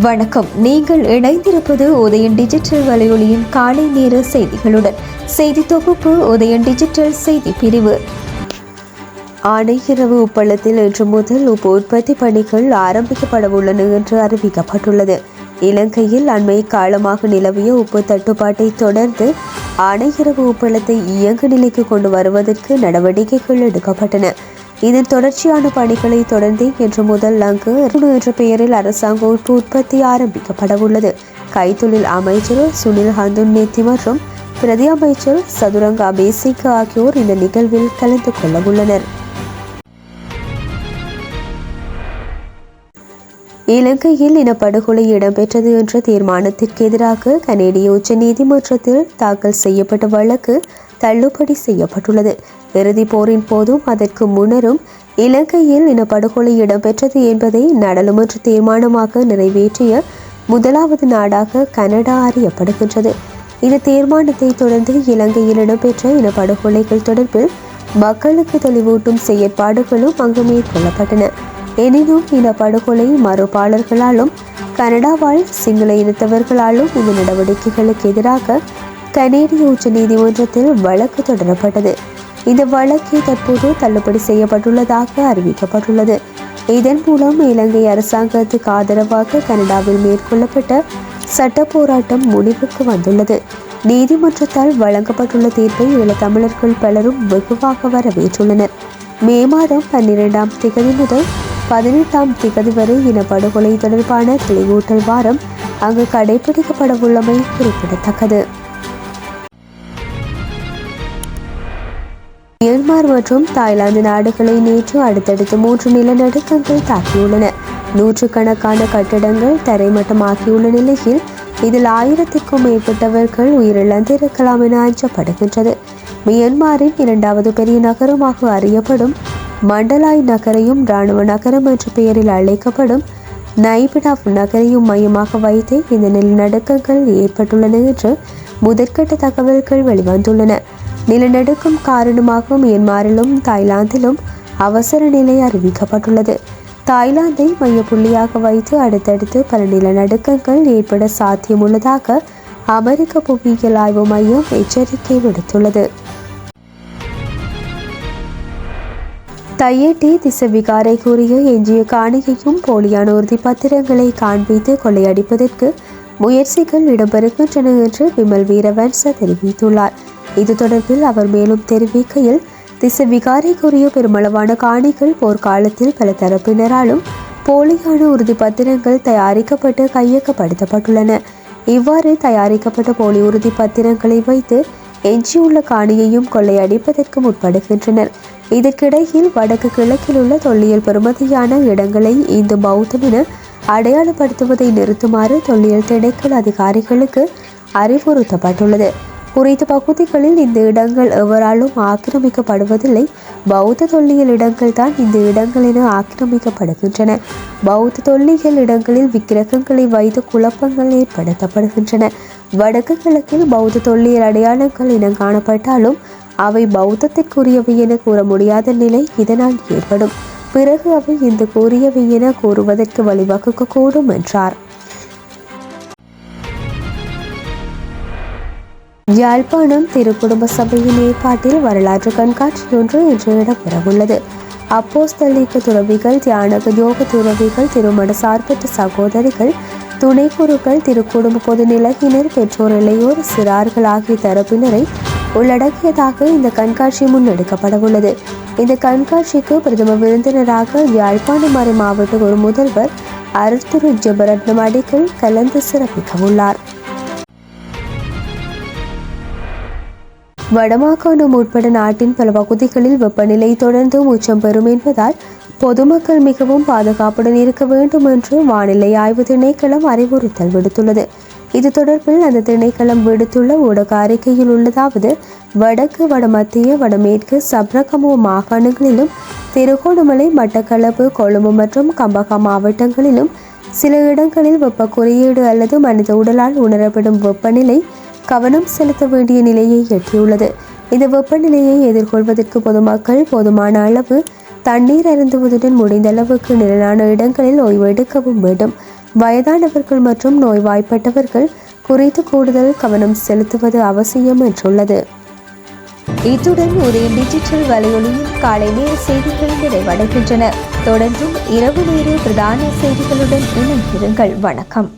வணக்கம். நீங்கள் இணைந்திருப்பது உதயன் டிஜிட்டல் வலையொலியின் காலை நேர செய்திகளுடன். செய்தி தொகுப்பு உதயன் டிஜிட்டல் செய்தி பிரிவு. ஆணையிரவு உப்பளத்தில் இன்று முதல் உப்பு உற்பத்தி பணிகள் ஆரம்பிக்கப்பட உள்ளன என்று அறிவிக்கப்பட்டுள்ளது. இலங்கையில் அண்மை காலமாக நிலவிய உப்பு தட்டுப்பாட்டை தொடர்ந்து ஆணையிரவு உப்பளத்தை இயங்கு நிலைக்கு கொண்டு வருவதற்கு நடவடிக்கைகள் எடுக்கப்பட்டன. இதன் தொடர்ச்சியான பணிகளை தொடர்ந்து இன்று முதல் அங்கு என்ற பெயரில் அரசாங்க உப்பு உற்பத்தி ஆரம்பிக்கப்பட உள்ளது. கைத்தொழில் அமைச்சர் சுனில் ஹந்துன்னேத்தி மற்றும் பிரதி அமைச்சர் சதுரங்க அபேசிக் ஆகியோர் இந்த நிகழ்வில் கலந்து கொள்ள உள்ளனர். இலங்கையில் இனப்படுகொலை இடம்பெற்றது என்ற தீர்மானத்திற்கு எதிராக கனேடிய உச்சநீதிமன்றத்தில் தாக்கல் செய்யப்பட்ட வழக்கு தள்ளுபடி செய்யப்பட்டுள்ளது. இறுதிப் போரின் போதும் அதற்கு முன்னரும் இலங்கையில் இனப்படுகொலை இடம்பெற்றது என்பதை நாடாளுமன்ற தீர்மானமாக நிறைவேற்றிய முதலாவது நாடாக கனடா அறியப்படுகின்றது. இந்த தீர்மானத்தை தொடர்ந்து இலங்கையில் இடம்பெற்ற இனப்படுகொலைகள் தொடர்பில் மக்களுக்கு தெளிவூட்டும் செயற்பாடுகளும் அங்கு மேற்கொள்ளப்பட்டன. எனினும் இந்த படுகொலை மறுப்பாளர்களாலும் கனடா வாழ் சிங்கள இனத்தவர்களாலும் இந்த நடவடிக்கைகளுக்கு எதிராக கனேடிய உச்ச நீதிமன்றத்தில் வழக்கு தொடரப்பட்டது. இந்த வழக்கு தற்போது தள்ளுபடி செய்யப்பட்டுள்ளதாக அறிவிக்கப்பட்டுள்ளது. இதன் மூலம் இலங்கை அரசாங்கத்துக்கு ஆதரவாக கனடாவில் மேற்கொள்ளப்பட்ட சட்ட போராட்டம் முடிவுக்கு வந்துள்ளது. நீதிமன்றத்தால் வழங்கப்பட்டுள்ள தீர்ப்பை ஈழத்தமிழர்கள் பலரும் வெகுவாக வரவேற்றுள்ளனர். மே மாதம் பன்னிரெண்டாம் திகதி முதல் பதினெட்டாம் திகதி வரை இனப்படுகொலை தொடர்பான தெளிவூட்டல் வாரம் அங்கு கடைபிடிக்கப்பட உள்ளமை குறிப்பிடத்தக்கது. மியான்மர் மற்றும் தாய்லாந்து நாடுகளை நேற்று அடுத்தடுத்து மூன்று நிலநடுக்கங்கள் தாக்கியுள்ளன. நூற்றுக்கணக்கான கட்டடங்கள் தரைமட்டமாக்கியுள்ள நிலையில் இதில் ஆயிரத்திற்கும் மேற்பட்டவர்கள் உயிரிழந்திருக்கலாம் என அஞ்சப்படுகின்றது. மியான்மரின் இரண்டாவது பெரிய நகரமாக அறியப்படும் மண்டலாய் நகரையும் இராணுவ நகரம் என்ற பெயரில் அழைக்கப்படும் நைபிடாப் நகரையும் மையமாக வைத்து இந்த நிலநடுக்கங்கள் ஏற்பட்டுள்ளன என்று முதற்கட்ட தகவல்கள் வெளிவந்துள்ளன. நிலநடுக்கம் காரணமாக மியான்மரிலும் தாய்லாந்திலும் அவசர நிலை அறிவிக்கப்பட்டுள்ளது. தாய்லாந்தை மையப்புள்ளியாக வைத்து அடுத்தடுத்து பல நிலநடுக்கங்கள் ஏற்பட சாத்தியமுள்ளதாக அமெரிக்க புவியியல் ஆய்வு மையம் எச்சரிக்கை விடுத்துள்ளது. தையேட்டி திசவிகாரை கூறிய எஞ்சிய காணிகையும் போலியான உறுதி பத்திரங்களை காண்பித்து கொள்ளையடிப்பதற்கு முயற்சிகள் இடம்பெறுகின்றன என்று விமல் வீரவன்ச தெரிவித்துள்ளார். இது தொடர்பில் அவர் மேலும் தெரிவிக்கையில் திச விகாரைக்குரிய பெருமளவான காணிகள் போர்க்காலத்தில் பல தரப்பினராலும் போலியான உறுதிப்பத்திரங்கள் தயாரிக்கப்பட்டு கையகப்படுத்தப்பட்டுள்ளன. இவ்வாறு தயாரிக்கப்பட்ட போலி உறுதி பத்திரங்களை வைத்து எஞ்சியுள்ள காணியையும் கொள்ளையடிப்பதற்கு முற்படுகின்றனர். இதற்கிடையில் வடக்கு கிழக்கில் உள்ள தொல்லியல் பெருமதியான இடங்களை இந்து பௌத்தம் என அடையாளப்படுத்துவதை நிறுத்துமாறு தொல்லியல் திணைக்கள் அதிகாரிகளுக்கு அறிவுறுத்தப்பட்டுள்ளது. குறித்த பகுதிகளில் இந்த இடங்கள் எவராலும் ஆக்கிரமிக்கப்படுவதில்லை. பௌத்த தொல்லியல் இடங்கள் தான் இந்த இடங்கள் என ஆக்கிரமிக்கப்படுகின்றன. பௌத்த தொல்லியல் இடங்களில் விக்கிரகங்களை வைத்து குழப்பங்கள் ஏற்படுத்தப்படுகின்றன. வடக்கு கிழக்கில் பௌத்த தொல்லியல் அடையாளங்கள் இனம் காணப்பட்டாலும் அவை பௌத்தத்திற்குரியவை என கூற முடியாத நிலை இதனால் ஏற்படும். பிறகு அவை இந்த கூறியவை என கூறுவதற்கு வழிவகுக்கக்கூடும் என்றார். யாழ்ப்பாணம் திருக்குடும்ப சபையின் ஏற்பாட்டில் வரலாற்று கண்காட்சி ஒன்று இன்று இடம்பெறவுள்ளது. அப்போஸ்தலிக்க துறவிகள் தியானக யோக துறவிகள் திருமண சார்பற்ற சகோதரிகள் துணை குருக்கள் திருக்குடும்ப பொதுநிலையினர் பெற்றோர் இளையோர் சிறார்கள் ஆகிய தரப்பினரை உள்ளடக்கியதாக இந்த கண்காட்சி முன்னெடுக்கப்பட உள்ளது இந்த கண்காட்சிக்கு பிரதம விருந்தினராக யாழ்ப்பாணம் மறை மாவட்ட ஒரு முதல்வர் அருத்துரு ஜபரத்னம் அடிக்கல் கலந்து சிறப்பிக்க உள்ளார் வடமாகாணம் உட்பட நாட்டின் பல பகுதிகளில் வெப்பநிலை தொடர்ந்து உச்சம் பெறும் என்பதால் பொதுமக்கள் மிகவும் பாதுகாப்புடன் இருக்க வேண்டும் என்று வானிலை ஆய்வு திணைக்களம் அறிவுறுத்தல் விடுத்துள்ளது. இது தொடர்பில் அந்த திணைக்களம் விடுத்துள்ள ஊடக அறிக்கையில் உள்ளதாவது வடக்கு வடமத்திய வடமேற்கு சப்ரகமோ மாகாணங்களிலும் திருகோணமலை மட்டக்களப்பு கொழும்பு மற்றும் கம்பகா மாவட்டங்களிலும் சில இடங்களில் வெப்ப குறியீடு அல்லது மனித உடலால் உணரப்படும் வெப்பநிலை கவனம் செலுத்த வேண்டிய நிலையை எட்டியுள்ளது. இந்த வெப்பநிலையை எதிர்கொள்வதற்கு பொதுமக்கள் போதுமான அளவு தண்ணீர் அருந்துவதுடன் முடிந்த அளவுக்கு நிழலான இடங்களில் ஓய்வெடுக்கவும் வேண்டும். வயதானவர்கள் மற்றும் நோய்வாய்ப்பட்டவர்கள் குறித்து கூடுதல் கவனம் செலுத்துவது அவசியம் என்றுள்ளது. இத்துடன் ஒரு டிஜிட்டல் வலையொலியில் காலை நேர செய்திகள் நிறைவடைகின்றன. தொடர்ந்தும் இரவு நேர பிரதான செய்திகளுடன் இணைந்திருங்கள். வணக்கம்.